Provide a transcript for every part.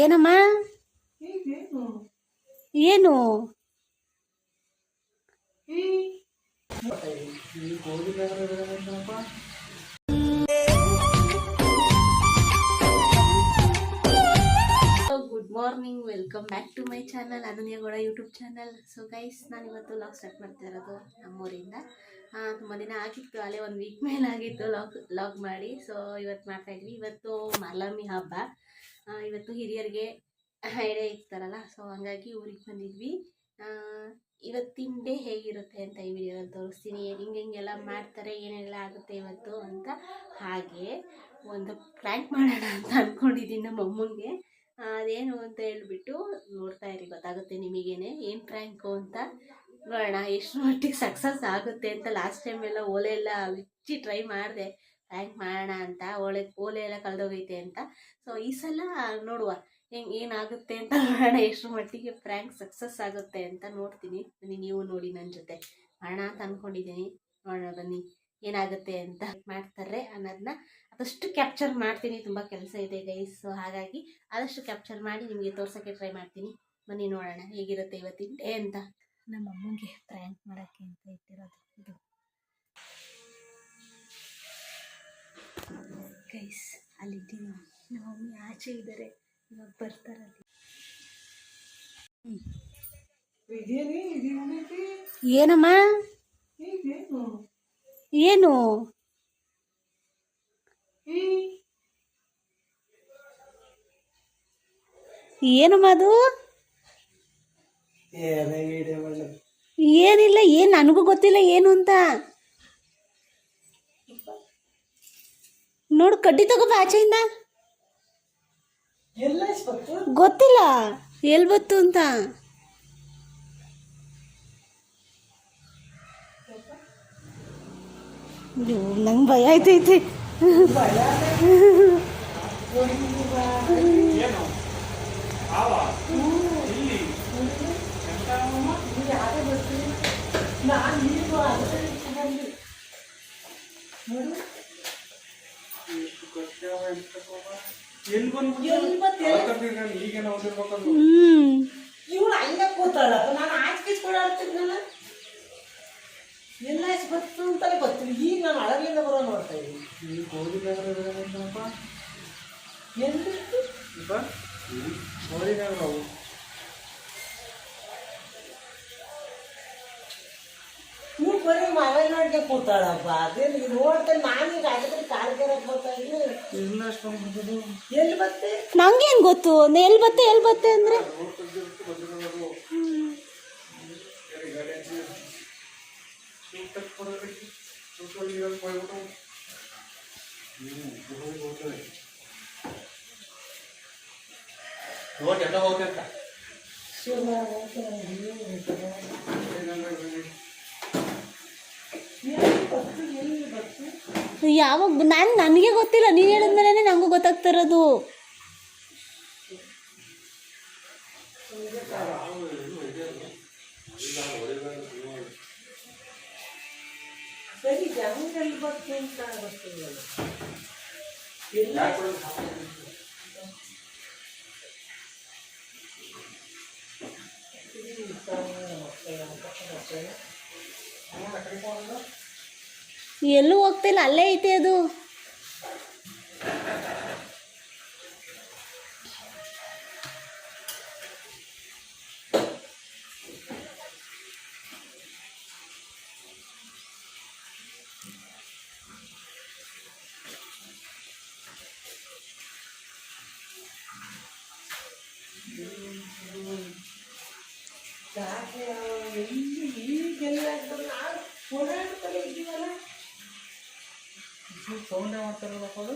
ಏನಮ್ಮ? ಏನು? ಏನು morning, welcome back to my channel ಅನನ್ಯಗೌಡ YouTube channel. So guys ನಾನು ಇವತ್ತು ಲಾಗ್ ಸ್ಟಾರ್ಟ್ ಮಾಡ್ತಾ ಇರೋದು ನಮ್ಮೂರಿಂದ. ತುಂಬ ದಿನ ಆಗಿತ್ತು, ಅಲ್ಲೇ ಒಂದು ವೀಕ್ ಮೇಲೆ ಆಗಿತ್ತು ಲಾಗ್ ಲಾಗ್ ಮಾಡಿ. ಸೊ ಇವತ್ತು ಮಾಡ್ತಾ ಇದ್ವಿ, ಇವತ್ತು ಮಾಲಮಿ ಹಬ್ಬ. ಇವತ್ತು ಹಿರಿಯರಿಗೆ ಎಡೆ ಇರ್ತಾರಲ್ಲ ಸೊ ಹಂಗಾಗಿ ಊರಿಗೆ ಬಂದಿದ್ವಿ. ಇವತ್ತಿನ ಡೇ ಹೇಗಿರುತ್ತೆ ಅಂತ ಈ ವಿಡಿಯೋದಲ್ಲಿ ತೋರಿಸ್ತೀನಿ. ಹಿಂಗೆ ಹಿಂಗೆಲ್ಲ ಮಾಡ್ತಾರೆ, ಏನೆಲ್ಲ ಆಗುತ್ತೆ ಇವತ್ತು ಅಂತ ಹಾಗೆ ಒಂದು ಪ್ರ್ಯಾಂಕ್ ಮಾಡೋಣ ಅಂತ ಅಂದ್ಕೊಂಡಿದ್ದೀನಿ ನಮ್ಮ ಅಮ್ಮಂಗೆ. ಅದೇನು ಅಂತ ಹೇಳ್ಬಿಟ್ಟು ನೋಡ್ತಾ ಇರಿ, ಗೊತ್ತಾಗುತ್ತೆ ನಿಮಗೇನೆ. ಏನು ಪ್ರ್ಯಾಂಕು ಅಂತ? ನೋಡೋಣ, ಎಷ್ಟು ಮಟ್ಟಿಗೆ ಸಕ್ಸಸ್ ಆಗುತ್ತೆ ಅಂತ ಲಾಸ್ಟ್ ಟೈಮ್ ಎಲ್ಲ ಓಲೆ ಎಲ್ಲ ಬಿಚ್ಚಿ ಟ್ರೈ ಮಾಡಿದೆ. ಪ್ರ್ಯಾಂಕ್ ಮಾಡೋಣ ಅಂತ, ಓಲೆ ಓಲೆ ಎಲ್ಲ ಕಳೆದೋಗೈತೆ ಅಂತ. ಸೊ ಈ ಸಲ ನೋಡುವ, ಹೆಂಗೆ, ಏನಾಗುತ್ತೆ ಅಂತ ನೋಡೋಣ, ಎಷ್ಟು ಮಟ್ಟಿಗೆ ಪ್ರ್ಯಾಂಕ್ ಸಕ್ಸಸ್ ಆಗುತ್ತೆ ಅಂತ ನೋಡ್ತೀನಿ. ಬನ್ನಿ, ನೀವು ನೋಡಿ ನನ್ನ ಜೊತೆ. ಮಾಡೋಣ ಅಂತ ಅಂದ್ಕೊಂಡಿದ್ದೀನಿ ನೋಡೋಣ ಬನ್ನಿ, ಏನಾಗುತ್ತೆ ಅಂತ ಮಾಡ್ತಾರೆ ಅನ್ನೋದನ್ನ ಆದಷ್ಟು ಕ್ಯಾಪ್ಚರ್ ಮಾಡ್ತೀನಿ ತುಂಬ ಕೆಲಸ ಇದೆ ಗೈಸ್ ಸೊ ಹಾಗಾಗಿ ಆದಷ್ಟು ಕ್ಯಾಪ್ಚರ್ ಮಾಡಿ ನಿಮಗೆ ತೋರ್ಸೋಕ್ಕೆ ಟ್ರೈ ಮಾಡ್ತೀನಿ. ಬನ್ನಿ ನೋಡೋಣ ಹೇಗಿರುತ್ತೆ ಇವತ್ತಿನ ಡೇ ಅಂತ. ನಮ್ಮ ಅಮ್ಮಂಗೆ ಪ್ರ್ಯಾಂಕ್ ಮಾಡೋಕ್ಕೆ ಅಂತ ಇಟ್ಟಿರೋದು ಇದು. ಗೈಸ್ ಅಲ್ಲಿದ್ದೀನಿ ನಮ್ಮ ಮಮ್ಮಿ ಆಚೆ ಇದ್ದಾರೆ. ಇವಾಗ ಬರ್ತಾರಲ್ಲಿ ಏನಮ್ಮ? ಏನು ಈ ಏನಮ್ಮ ಅದು ಏನೇ ಅದು ಏನಿಲ್ಲ ಏನು ನನಗೂ ಗೊತ್ತಿಲ್ಲ ಏನು ಅಂತ. ನೋಡು ಕಡ್ಡಿ ತಗೋ ಆಚೆಯಿಂದ. ಗೊತ್ತಿಲ್ಲ ಎಲ್ಲಿ ಬತ್ತು ಅಂತ ನಂಗೆ ಭಯ ಆಯ್ತೈತಿ. ಅದಕ್ಕೆ ಬಂದೆ ಎಲ್ಲಿ? ಬಂದ್ಬಿಟ್ಟು ಎಲ್ಲಿ ಈಗೇನೋ ಓದಿರ್ಬೇಕಂದ್ರೆ ಇವಳು ಹಂಗೆ ಕೂತಾಳಪ್ಪ ನಾನು ಆಚೆ ಓಡಾಡ್ತಿದ್ನಲ್ಲ ಎಲ್ಲ ಇಸ್ಬತ್ತು ಅಂತ ಗೊತ್ತಿಲ್ಲ ಈಗ ನಾನು ಅಳಗಿಂದ ಬರೋ ನೋಡ್ತಾ ಇದ್ದೀನಿ ಈ ನಗರ ಅವು ನೀವು ಬರೀ ಮೊಬೈಲ್ ನೋಡ್ಕೆ ಕೂತಾಳಪ್ಪ. ಅದೇನು ಈಗ ನೋಡ್ತಾ ನಾನೀಗ ಅದಕ್ಕೆ ಕಾಲು ಕೆರಕ್ಕೆ ಬರ್ತಾ ಇದ್ದೀನಿ ಎಲ್ಲ ಬತ್ತೆ? ನಂಗೇನು ಗೊತ್ತು? ಎಲ್ಲಿ ಬತ್ತೆ ಎಲ್ಲಿ ಬತ್ತೆ ಅಂದರೆ? ನೋಡಿ ಎಲ್ಲ ಯಾವಾಗ ನಾನು ನನಗೆ ಗೊತ್ತಿಲ್ಲ ನೀನು ಹೇಳಿದ್ಮೇಲೆ ನನಗೂ ಗೊತ್ತಾಗ್ತಿರೋದು. ಸರಿ ಎಲ್ಲಿ ಹೋಗ್ತಿಲ್ಲ ಅಲ್ಲೇ ಐತೆ ಅದು. ಸೌಂಡೇ ಮಾಡ್ತಾರಲ್ಲಪ್ಪ ಅದು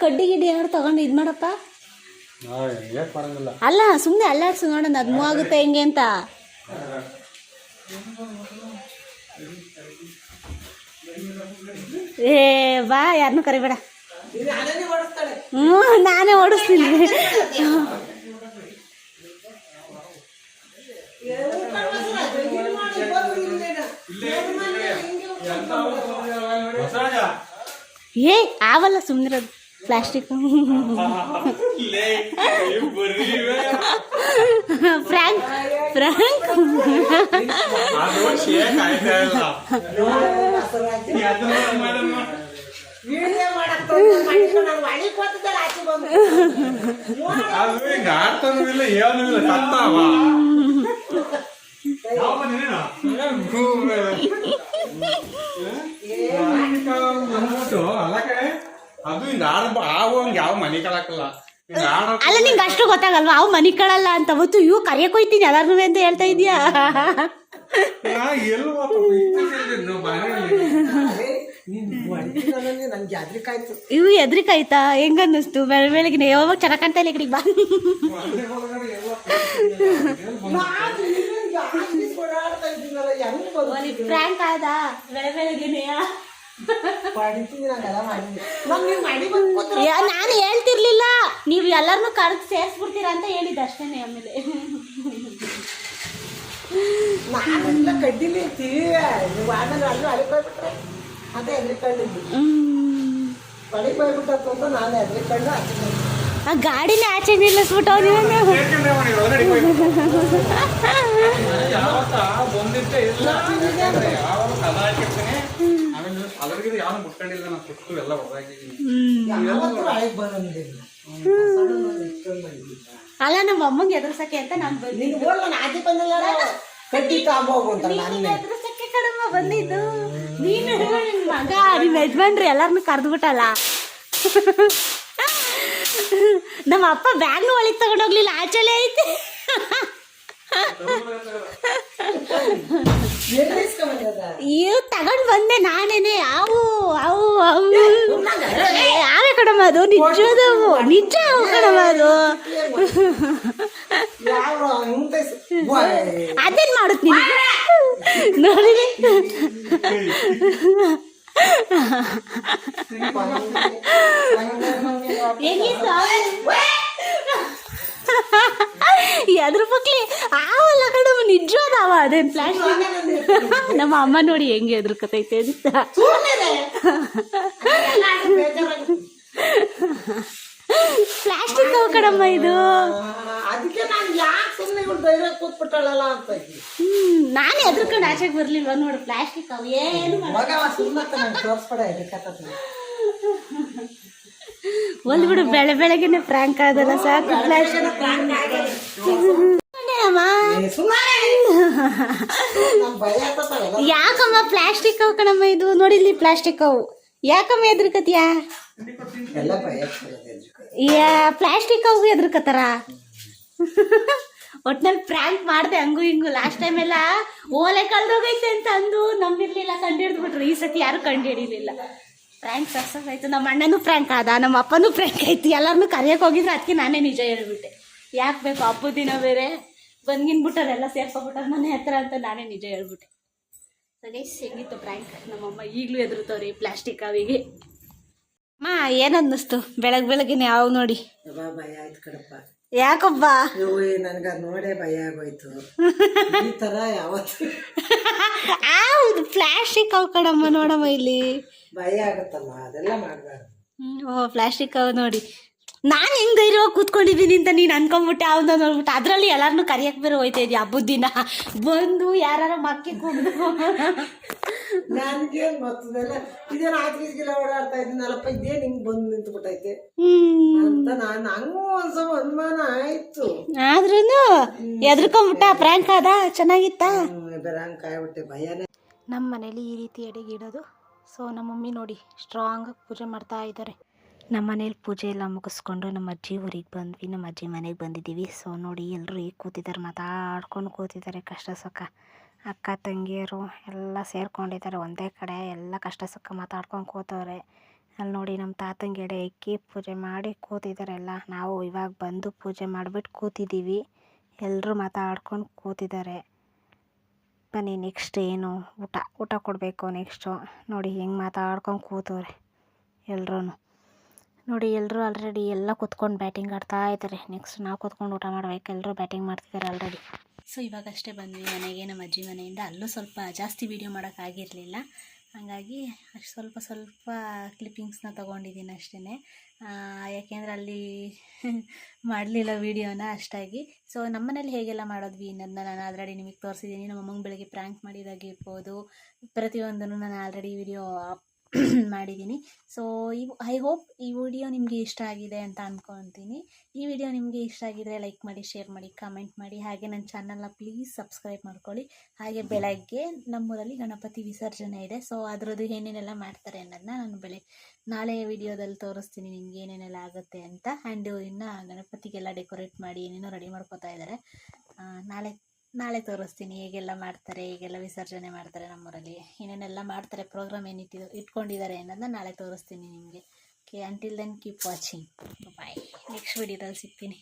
ಕಡ್ಡಿ ಗಿಡ್ಡಿ ಏನಾದ್ರು ತಗೊಂಡು ಇದು ಮಾಡಪ್ಪ? ಅಲ್ಲ ಸುಮ್ಮನೆ ಅಲ್ಲಾಡ್ಸು ನೋಡೋಣ ಅದು ಮೂವ್ ಆಗುತ್ತೆ ಹೆಂಗೆ ಅಂತ. ಏ ಬಾ ಯಾರನ್ನೂ ಕರಿಬೇಡ. ಹ್ಞೂ ನಾನೇ ಓಡಿಸ್ತೀನಿ ಊಟ ಮಾಡ್ಸಲ್ಲ, ಜಗ್ಗಿ ಮಾಡಿ ಬಸವರಾಜ ಏ ಆವಲ್ಲ ಸುಮ್ಮನಿರೋದು ಪ್ಲಾಸ್ಟಿಕ್. ಫ್ರ್ಯಾಂಕ್ ಫ್ರ್ಯಾಂಕ್ ಅದು ಶೇಕ್ ಆಯ್ತಾ ಇಲ್ಲ ಬಸವರಾಜ್ ನೀ ಅದನ್ನ ಮಾಡೋದ್ ನೋಡು. ವಿಡಿಯೋ ಮಾಡಕ್ ತೊಗೊಂಡು ಮಾಡಿದ್ರು ನಾನು ಒಳಗೆ ಕೂತಿದ್ದಲ್ಲ ಆಚೆ ಬಂದು ಅದು ಹಿಂಗ ಆಡ್ತಾನೂ ಇಲ್ಲ ಏನೂ ಇಲ್ಲ ಸತ್ತಾವ ಯಾವ ಬಂದಿನೇನು? ಏನ್ ಭೂಮಿ. ಅಂದ್ಬಿಟ್ಟು ಅಲ್ಲ ಕಣೆ ಅದು ಹಿಂಗ ಆಡ ಆಗೋಂಗ್ ಯಾವ ಮನೆ ಕಳಕಲ್ಲ. ಹಿಂಗ ಆಡ ಅಲ್ಲ ನಿಂಗೆ ಅಷ್ಟು ಗೊತ್ತಾಗಲ್ವಾ? ಅವು ಮನಿ ಕಳಲ್ಲ ಅಂತ ಅವತ್ತು ಇವು ಕರೆಯಕ್ ಹೋಯ್ತೀನಿ ಎಲ್ಲಾರ್ನು ಅಂತ ಹೇಳ್ತಾ ಇದೀಯಾ ನಾ ಎಲ್ವಾ ನನ್ಗೆ ಇವು ಎದ್ರಿಕಾಯ್ತಾ ಹೆಂಗ ಅನ್ನಿಸ್ತು ಬೆಳ ಬೆಳಗ್ಗೆ ಯಾವಾಗ ಚೆನ್ನಾಗ್ ಕಾಣ್ತಾ ಇಲ್ಲ ಈ ಕಡೆಗ್ ಬಾ ಹೆಂಗ್ ಆದ ಬೆಳ ನಾನು ಹೇಳ್ತಿರ್ಲಿಲ್ಲ. ನೀವು ಎಲ್ಲರನ್ನೂ ಕರೆದು ಸೇರಿಸ್ಬಿಡ್ತೀರಾ ಅಂತ ಹೇಳಿದ್ದೆ ಅಷ್ಟೇನೆ ಆಮೇಲೆ. ನಾನೆಲ್ಲ ಕಡ್ಡಿಲಿ ಇರ್ತೀವಿ. ನೀವು ಆಮೇಲೆ ಅಲ್ಲೂ ಅಲ್ಲಿ ಹೋಗ್ಬಿಟ್ರೆ ಅದೇ ಎದ್ರಿಕೊಂಡಿದ್ದು ಹ್ಮ್. ಒಳಗೆ ಹೋಗ್ಬಿಟ್ಟತ್ತು ಅಂತ ನಾನು ಎದ್ರಿಕೊಂಡು ಆ ಗಾಡಿನ ಆಚೆ ನಿಲ್ಲಿಸ್ಬಿಟ್ಟು ನೀವು ಸೇರ್ಕೊಂಡ್ರೆ ಮಾಡಿ ಒಳಗಡೆ ಹೋಗಿ. ಯಾವತ್ತ ಬಂದಿದ್ದೆ ಇಲ್ಲ ಯಾಕಂದ್ರೆ ಯಾವಾಗ ಕದ ಹಾಕಿರ್ತೀನಿ ಆಮೇಲೆ ಯಾರು ಮುಟ್ಕೊಂಡಿಲ್ಲ ನಾನು ಸುಟ್ಟು ಎಲ್ಲ ಬಂದಿದ್ದ ಅಲ್ಲ ನಮ್ಮ ಅಮ್ಮಂಗೆ ಎದುರ್ಸಕ್ಕೆ ಅಂತ ನಾನು ಬಂದಿ ನಿನ್ ಹೋಗ್ ನಾನು ಆಚೆ ಬಂದಲ್ಲ ಎದುರ್ಸಕ್ಕೆ ಬಂದಿದ್ದು. ನೀನು ನಿನ್ ಮಗ ನಿಮ್ಮ ಯಜಮಾನ್ರಿ ಎಲ್ಲಾರನು ಕರೆದ್ಬಿಟ್ಟಲ್ಲ. ನಮ್ಮ ಅಪ್ಪ ಬ್ಯಾಗ್ನು ಒಳಗೆ ತಗೊಂಡೋಗ್ಲಿಲ್ಲ ಆಚೆಲೆ ಐತೆ. ಇವ್ ತಗೊಂಡ್ ಬಂದೆ ನಾನೇನೆ. ಅವು ಅವು ಅವು. ಯಾವೇ ಕಡಮ ಅದು? ನಿಜದವು ನಿಜ ಅವು ಕಡಮ ಅದು. ಅದೇನ್ ಮಾಡುತ್ತ ನೋಡಿ. ಹೆಂಗಿತ್ತು? ಎದ್ರ ಪಕ್ಲಿ ಆವಲ್ಲ ಕಡಮ್ಮ ನಿಜವಾದ ಅವ ಅದೇನ್ ಪ್ಲಾಸ್ಟಿಕ್ ನಮ್ಮ ಅಮ್ಮ ನೋಡಿ ಹೆಂಗೆ ಎದ್ರಕತೈತೆ ಅಂತ ಪ್ಲಾಸ್ಟಿಕ್ ಅವ ಕಡಮ್ಮ ಇದು ಅದಕ್ಕೆ ನಾನು ಯಾಕೆ ಸುಮ್ಮನೆ ಇವ್ಳು ಧೈರ್ಯ ಕೂತ್ಬಿಟ್ಟಾಳಲ್ಲ ಅಂತ. ಹ್ಮ್ ನಾನು ಎದ್ರಕೊಂಡು ಆಚೆಗೆ ಬರ್ಲಿಲ್ವಾ ನೋಡು ಪ್ಲಾಸ್ಟಿಕ್ ಅವು ಏನು. ಮಗ ಸುಮ್ಮನೆ ತೋರಿಸ್ಬೇಡ ಎದಕ್ಕತ್ತ ಒಂದ್ ಬಿಡು ಬೆಳೆ ಬೆಳಗ್ಗೆನೆ ಪ್ರಾಂಕ್ ಆದಲ್ಲ ಸಾಕು ಆಗ್ತದಲ್ಲ. ಯಾಕಮ್ಮ ಪ್ಲಾಸ್ಟಿಕ್ ಅವು ಕಣಮ್ಮ ಇದು? ನೋಡಿಲ್ಲಿ ಪ್ಲಾಸ್ಟಿಕ್ ಅವು. ಯಾಕಮ್ಮ ಎದ್ರಕತಿಯಾ ಯಾ ಪ್ಲಾಸ್ಟಿಕ್ ಅವು ಎದ್ರಕತ್ತಾರ ಒಟ್ನಲ್ಲಿ ಪ್ರ್ಯಾಂಕ್ ಮಾಡ್ದೆ ಹಂಗು ಹಿಂಗು. ಲಾಸ್ಟ್ ಟೈಮ್ ಎಲ್ಲ ಓಲೆ ಕಳ್ದೋಗೈತೆ ಅಂತ ಅಂದು ನಂಬಿರ್ಲಿಲ್ಲ ಕಂಡು ಬಿಟ್ರು ಈ ಸತಿ ಯಾರು ಕಂಡು ಹಿಡಿಲಿಲ್ಲ ಪ್ರ್ಯಾಂಕ್ ಸಕ್ಸಸ್ ಆಯಿತು. ನಮ್ಮ ಅಣ್ಣನೂ ಫ್ರ್ಯಾಂಕ್ ಆದ ನಮ್ಮ ಅಪ್ಪನೂ ಫ್ರ್ಯಾಂಕ್ ಆಯ್ತು. ಎಲ್ಲರನ್ನೂ ಕರೆಯೋಕೆ ಹೋಗಿದ್ರೆ ಅದಕ್ಕೆ ನಾನೇ ನಿಜ ಹೇಳ್ಬಿಟ್ಟೆ. ಯಾಕೆ ಬೇಕು ಹಬ್ಬದ ದಿನ ಬೇರೆ ಬಂದ್ಗಿನ್ಬಿಟ್ಟರೆಲ್ಲ ಸೇರ್ಕೊಬಿಟ್ಟಾರೆ ಮನೆ ಹತ್ರ ಅಂತ ನಾನೇ ನಿಜ ಹೇಳ್ಬಿಟ್ಟೆ. ಸರಿ ಹೆಂಗಿತ್ತು ಪ್ರ್ಯಾಂಕ್ ನಮ್ಮಮ್ಮ ಈಗಲೂ ಎದುರುತ್ತವ್ರಿ ಪ್ಲಾಸ್ಟಿಕ್ ಅವಿಗೆ. ಮಾ ಏನನ್ನಿಸ್ತು? ಬೆಳಗ್ಗೆ ಬೆಳಗ್ಗೆನೆ ಯಾವ ನೋಡಿ? ಭಯ ಆಯ್ತು ಕಡಪ್ಪ ಯಾಕಬ್ಬ ಇವು ನನ್ಗ ನೋಡೇ ಭಯ ಆಗೋಯ್ತು. ಈ ತರ ಯಾವತ್ತು? ಹೌದು ಪ್ಲಾಸ್ಟಿಕ್ ಅವ್ ಕಡಮ್ಮ ನೋಡಮ್ಮ ಇಲ್ಲಿ. ಭಯ ಆಗುತ್ತಲ್ಲ ಅದೆಲ್ಲ ಮಾಡ್ಬಾರ್ದು. ಹ್ಮ್, ಓ ಪ್ಲಾಸ್ಟಿಕ್ ಅವು ನೋಡಿ. ನಾನು ಹೆಂಗ್ ಧೈರ್ಯವಾಗಿ ಕೂತ್ಕೊಂಡಿದ್ದೀನಿ ಅಂತ ನೀನು ಅನ್ಕೊಂಡ್ಬಿಟ್ಟೆ ಅವ್ನ ನೋಡ್ಬಿಟ್ಟು ಅದರಲ್ಲಿ ಎಲ್ಲಾರನ್ನೂ ಕರಿಯಕ್ಕೆ ಬೇರೆ ಹೋಯ್ತಾ ಇದೆಯಾ ಹಬ್ಬದ ದಿನ? ಬಂದು ಯಾರು ಮಕ್ಕಿ ಕುಡ್ದು ನನ್ಗೇನ್ ಗೊತ್ತದಲ್ಲ ಇದೇನು ಆಚೆಗಿಲ್ಲ ಓಡಾಡ್ತಾ ಇದ್ದೀನಲ್ಲಪ್ಪ ಇದೇ ಹಿಂಗ್ ಬಂದು ನಿಂತು ಬಿಟ್ಟೈತೆ ಹ್ಮ್. ಅಂತ ನಾನು ಹಂಗೂ ಒಂದ್ಸಲ ಅನುಮಾನ ಆಯ್ತು. ಆದ್ರೂ ಎದ್ರಕೊಂಬಿಟ್ಟ ಪ್ರ್ಯಾಂಕ್ ಆದ? ಚೆನ್ನಾಗಿತ್ತ? ಬೆರಂಗ್ ಕಾಯ್ಬಿಟ್ಟೆ ಭಯನೇ. ನಮ್ಮ ಮನೇಲಿ ಈ ರೀತಿ ಅಡಿಗೆ ಇಡೋದು ಸೊ ನಮ್ಮ ಮಮ್ಮಿ ನೋಡಿ ಸ್ಟ್ರಾಂಗಾಗಿ ಪೂಜೆ ಮಾಡ್ತಾ ಇದ್ದಾರೆ ನಮ್ಮ ಮನೇಲಿ ಪೂಜೆ ಎಲ್ಲ ಮುಗಿಸ್ಕೊಂಡು ನಮ್ಮ ಅಜ್ಜಿ ಊರಿಗೆ ಬಂದ್ವಿ. ನಮ್ಮ ಅಜ್ಜಿ ಮನೆಗೆ ಬಂದಿದ್ದೀವಿ. ಸೊ ನೋಡಿ ಎಲ್ಲರೂ ಈಗ ಕೂತಿದ್ದಾರೆ ಮಾತಾಡ್ಕೊಂಡು ಕೂತಿದ್ದಾರೆ ಕಷ್ಟ ಸುಖ. ಅಕ್ಕ, ತಂಗಿಯರು ಎಲ್ಲ ಸೇರ್ಕೊಂಡಿದ್ದಾರೆ ಒಂದೇ ಕಡೆ. ಎಲ್ಲ ಕಷ್ಟ ಸುಖ ಮಾತಾಡ್ಕೊಂಡು ಕೂತವ್ರೆ. ಅಲ್ಲಿ ನೋಡಿ ನಮ್ಮ ಎಡೆ ಇಕ್ಕಿ ಪೂಜೆ ಮಾಡಿ ಕೂತಿದ್ದಾರೆ ಎಲ್ಲ. ನಾವು ಇವಾಗ ಬಂದು ಪೂಜೆ ಮಾಡಿಬಿಟ್ಟು ಕೂತಿದ್ದೀವಿ. ಎಲ್ಲರೂ ಮಾತಾಡ್ಕೊಂಡು ಕೂತಿದ್ದಾರೆ ಬನ್ನಿ ನೆಕ್ಸ್ಟ್ ಏನು ಊಟ ಊಟ ಕೊಡಬೇಕು ನೆಕ್ಸ್ಟು ನೋಡಿ ಹೆಂಗೆ ಮಾತಾಡ್ಕೊಂಡು ಕೂತವ್ರೆ ಎಲ್ಲರೂ ನೋಡಿ ಎಲ್ಲರೂ ಆಲ್ರೆಡಿ ಎಲ್ಲ ಕೂತ್ಕೊಂಡು ಬ್ಯಾಟಿಂಗ್ ಆಡ್ತಾ ಇದ್ದಾರೆ ನೆಕ್ಸ್ಟ್ ನಾವು ಕೂತ್ಕೊಂಡು ಊಟ ಮಾಡ್ಬೇಕು. ಎಲ್ಲರೂ ಬ್ಯಾಟಿಂಗ್ ಮಾಡ್ತಿದ್ದಾರೆ ಆಲ್ರೆಡಿ ಸೊ ಇವಾಗಷ್ಟೇ ಬಂದ್ವಿ ಮನೆಗೆ, ನಮ್ಮ ಅಜ್ಜಿ ಮನೆಯಿಂದ. ಅಲ್ಲೂ ಸ್ವಲ್ಪ ಜಾಸ್ತಿ ವೀಡಿಯೋ ಮಾಡೋಕ್ಕಾಗಿರಲಿಲ್ಲ ಹಾಗಾಗಿ ಅಷ್ಟು ಸ್ವಲ್ಪ ಸ್ವಲ್ಪ ಕ್ಲಿಪ್ಪಿಂಗ್ಸ್ನ ತೊಗೊಂಡಿದ್ದೀನಿ ಅಷ್ಟೇ ಯಾಕೆಂದರೆ ಅಲ್ಲಿ ಮಾಡಲಿಲ್ಲ ವೀಡಿಯೋನ ಅಷ್ಟಾಗಿ. ಸೊ ನಮ್ಮನೇಲಿ ಹೇಗೆಲ್ಲ ಮಾಡಿದ್ವಿ ಅನ್ನೋದನ್ನ ನಾನು ಆಲ್ರೆಡಿ ನಿಮಗೆ ತೋರಿಸಿದ್ದೀನಿ ನಮ್ಮ ಅಮ್ಮಂಗೆ ಬೆಳಗ್ಗೆ ಪ್ರ್ಯಾಂಕ್ ಮಾಡಿದಾಗಿರ್ಬೋದು ಪ್ರತಿಯೊಂದನ್ನು ನಾನು ಆಲ್ರೆಡಿ ವಿಡಿಯೋ ಮಾಡಿದ್ದೀನಿ. ಸೊ ಈ ಐ ಹೋಪ್ ಈ ವಿಡಿಯೋ ನಿಮಗೆ ಇಷ್ಟ ಆಗಿದೆ ಅಂತ ಅಂದ್ಕೊತೀನಿ ಈ ವಿಡಿಯೋ ನಿಮಗೆ ಇಷ್ಟ ಆಗಿದ್ರೆ ಲೈಕ್ ಮಾಡಿ ಶೇರ್ ಮಾಡಿ ಕಮೆಂಟ್ ಮಾಡಿ. ಹಾಗೆ ನನ್ನ ಚಾನಲ್ನ ಪ್ಲೀಸ್ ಸಬ್ಸ್ಕ್ರೈಬ್ ಮಾಡ್ಕೊಳ್ಳಿ. ಹಾಗೆ ಬೆಳಗ್ಗೆ ನಮ್ಮೂರಲ್ಲಿ ಗಣಪತಿ ವಿಸರ್ಜನೆ ಇದೆ. ಸೊ ಅದರದ್ದು ಏನೇನೆಲ್ಲ ಮಾಡ್ತಾರೆ ಅನ್ನೋದನ್ನ ನಾನು ಬೆಳೆ ನಾಳೆ ವಿಡಿಯೋದಲ್ಲಿ ತೋರಿಸ್ತೀನಿ ನಿಮ್ಗೆ ಏನೇನೆಲ್ಲ ಆಗುತ್ತೆ ಅಂತ. ಆ್ಯಂಡ್ ಇನ್ನು ಗಣಪತಿಗೆಲ್ಲ ಡೆಕೋರೇಟ್ ಮಾಡಿ ಏನೇನೋ ರೆಡಿ ಮಾಡ್ಕೋತಾ ಇದ್ದಾರೆ. ನಾಳೆ ನಾಳೆ ತೋರಿಸ್ತೀನಿ, ಹೇಗೆಲ್ಲ ಮಾಡ್ತಾರೆ, ಹೇಗೆಲ್ಲ ವಿಸರ್ಜನೆ ಮಾಡ್ತಾರೆ ನಮ್ಮೂರಲ್ಲಿ. ಏನೇನೆಲ್ಲ ಮಾಡ್ತಾರೆ ಪ್ರೋಗ್ರಾಮ್ ಏನಿಟ್ಟಿದ್ದು ಇಟ್ಕೊಂಡಿದ್ದಾರೆ ಅನ್ನೋದನ್ನ ನಾಳೆ ತೋರಿಸ್ತೀನಿ ನಿಮಗೆ. Okay until then keep watching bye next ವಿಡಿಯೋದಲ್ಲಿ ಸಿಗ್ತೀನಿ.